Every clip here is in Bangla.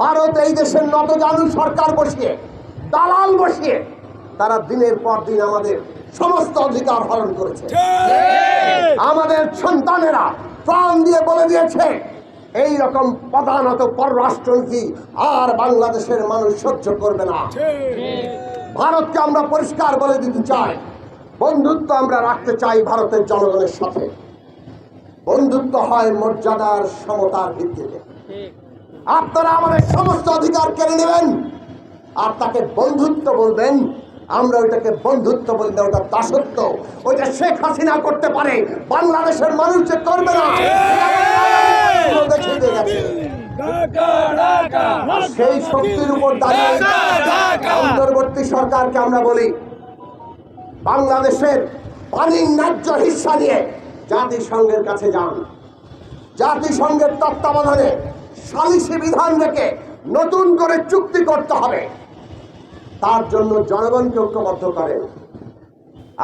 ভারত এই দেশের নতজানু সরকার বসিয়ে দালাল বসিয়ে তারা দিনের পর দিন আমাদের সমস্ত অধিকার হরণ করেছে। আমাদের সন্তানেরা প্রাণ দিয়ে বলে দিয়েছে এই রকম প্রধানত পররাষ্ট্রনীতি আর বাংলাদেশের মানুষ সহ্য করবে না। ভারতকে আমরা পরিষ্কার বলে দিতে চাই। বন্ধুত্ব আমরা রাখতে চাই ভারতের জনগণের সাথে। বন্ধুত্ব হয় মর্যাদার সমতার ভিত্তিতে। আপনারা আমাদের সমস্ত অধিকার কেড়ে নেবেন। আর তাকে বন্ধুত্ব বলবেন। আমরা ওইটাকে বন্ধুত্ব বললে ওটা দাসত্ব। ওইটা শেখ হাসিনা করতে পারে। বাংলাদেশের মানুষ যে করবে না সেই শক্তির উপর দাঁড়িয়ে অন্তর্বর্তী সরকারকে আমরা বলি বাংলাদেশের পানির ন্যায্য হিস্সা নিয়ে জাতিসংঘের কাছে যান। জাতিসংঘের তত্ত্বাবধানে সালিসি বিধান রেখে নতুন করে চুক্তি করতে হবে। তার জন্য জনগণকে ঐক্যবদ্ধ করেন।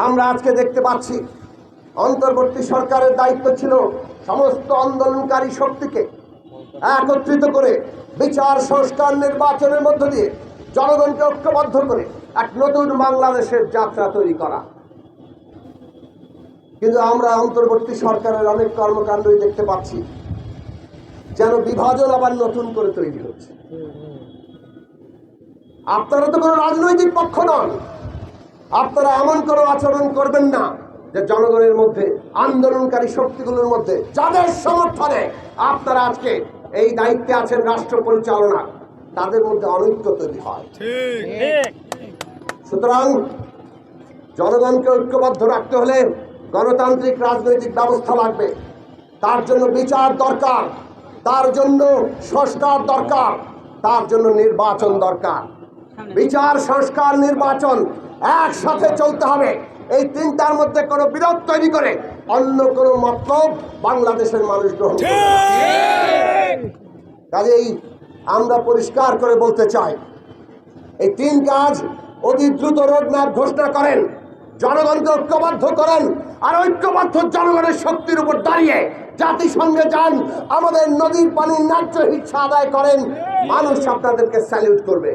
আমরা আজকে দেখতে পাচ্ছি, অন্তর্বর্তী সরকারের দায়িত্ব ছিল সমস্ত আন্দোলনকারী শক্তিকে একত্রিত করে বিচার, সংস্কার, নির্বাচনের মধ্য দিয়ে জনগণকে ঐক্যবদ্ধ করে এক নতুন বাংলাদেশের যাত্রা তৈরি করা। কিন্তু আমরা অন্তর্বর্তী সরকারের অনেক কর্মকাণ্ডই দেখতে পাচ্ছি। যেন বিভাজন আবার নতুন করে তৈরি হচ্ছে। আপনারা তো কোনো রাজনৈতিক পক্ষ নন। আপনারা এমন কোনো আচরণ করবেন না যে জনগণের মধ্যে আন্দোলনকারী শক্তিগুলোর মধ্যে যাদের সমর্থনে আপনারা আজকে এই দায়িত্বে আছেন রাষ্ট্র পরিচালনা তাদের মধ্যে অনৈক্য তৈরি হয়। সুতরাং জনগণকে ঐক্যবদ্ধ রাখতে হলে গণতান্ত্রিক রাজনৈতিক ব্যবস্থা লাগবে। তার জন্য বিচার দরকার। তার জন্য সংস্কার দরকার তার জন্য নির্বাচন দরকার। বিচার সংস্কার নির্বাচন একসাথে চলতে হবে। এই তিনটার মধ্যে কোনো বিরোধ তৈরি করে অন্য কোনো মতলব বাংলাদেশের মানুষ গ্রহণ কাজেই আমরা পরিষ্কার করে বলতে চাই এই তিন কাজ অতি দ্রুত রোডম্যাপ ঘোষণা করেন জনগণকে ঐক্যবদ্ধ করেন আর ঐক্যবদ্ধ জনগণের শক্তির উপর দাঁড়িয়ে জাতিসংঘে যান আমাদের নদীর পানির ন্যায্য হিচ্ছা আদায় করেন মানুষ আপনাদেরকে স্যালিউট করবে।